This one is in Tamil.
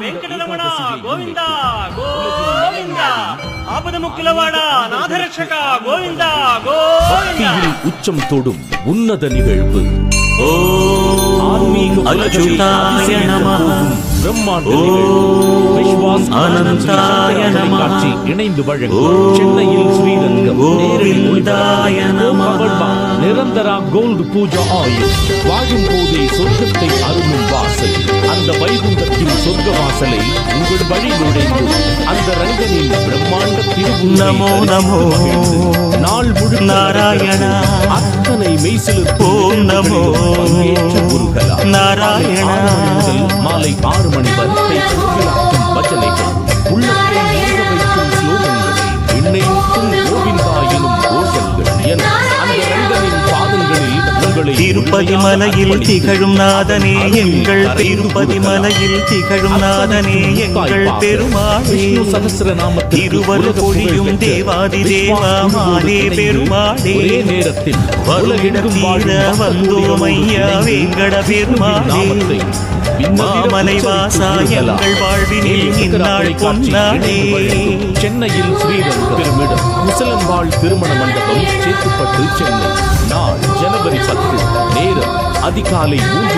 వెంకటరమణ గోవింద గోవింద ఆపద ముక్కులవాడ నాథరక్షక గోవింద గోవింద பக்தியில் உச்சம் தொடும் உன்னத நிகழ்வு ஆன்மீக அச்சுதாய நமः. பிரம்மாண்ட நிகழ்வு விஸ்வாஸ் அனந்தாய நமः. தொலைக்காட்சி இணைந்து வழங்கும் சென்னையில் ஸ்ரீரங்கம் நேரடி கோவிந்தாய ஒளிபரப்பு. நமः. பவர்பா நிரந்தரா கோல்டு பூஜா ஆயில் வாழும் போதே சொர்க்கத்தை சொர்க்க வாசலை உங்கள் வழி நுழைந்து அந்த ரங்கனின் பிரம்மாண்ட திருவுருவை நமோ நமோ. நாள் முழுக்க நாராயணா. அத்தனை மெய்சிலிருப்பு ஓம் நமோ. நாராயணா. மாலை ஆறு மணி வரை சுற்றுலாக்கும் திருப்பதி மலையில் திகழும் நாதனே எங்கள் திருப்பதி மலையில் திகழும் நாதனே எங்கள் பெருமாளே. விஷ்ணு பொழியும் தேவாதி தேவா பெருமாளே. நேரத்தில் வருகிடம் வந்தோம் ஐயா வேங்கட பெருமாளே. மாமலை வாசா எங்கள் வாழ்வினில் இந்நாள் பொன்னாடே சென்னையில் ஸ்ரீரங்கம் பெருமிடம். முசலன்வாழ் திருமண மண்டபம் சேத்துப்பட்டு சென்னை. நாள் ஜனவரி பத்து நேரம் அதிகாலை மூன்று